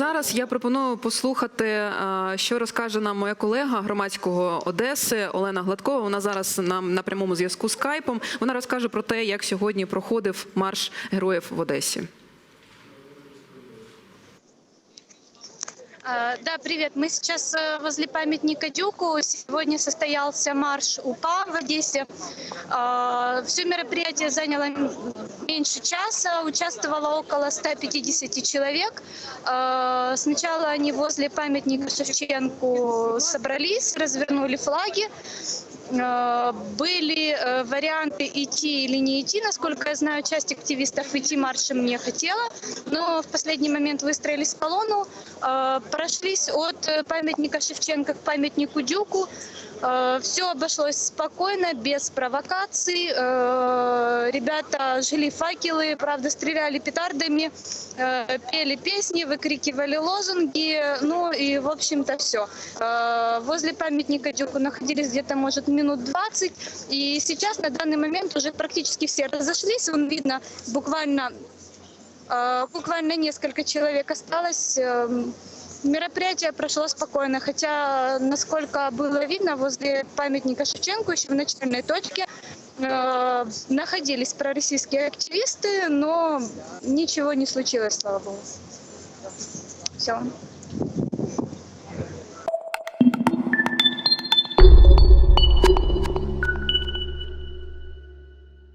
зараз я пропоную послухати, е, що розкаже нам моя колега громадського Одеси Олена Гладкова. Вона зараз нам на прямому зв'язку з скайпом. Вона розкаже про те, як сьогодні проходив марш героїв в Одесі. Да, привет. Мы сейчас э, возле памятника Дюку. Сегодня состоялся марш УПА в Одессе. Все мероприятие заняло меньше часа. Участвовало около 150 человек. А, Сначала они возле памятника Шевченку собрались, развернули флаги. Э, Были э, варианты идти или не идти. Насколько я знаю, часть активистов идти маршем не хотела, но в последний момент выстроились в колонну, э, прошлись от памятника Шевченко к памятнику Дюку. Все обошлось спокойно, без провокаций. Э, Ребята жгли факелы, правда, стреляли петардами, э, пели песни, выкрикивали лозунги. Ну и, в общем-то, все. Возле памятника Дюку находились где-то, может, минут 20. И сейчас, на данный момент, уже практически все разошлись. Вон видно буквально Э, Буквально несколько человек осталось. Мероприятие прошло спокойно, хотя, насколько было видно, возле памятника Шевченко еще в начальной точке э, находились пророссийские активисты, но ничего не случилось, слава богу. Все.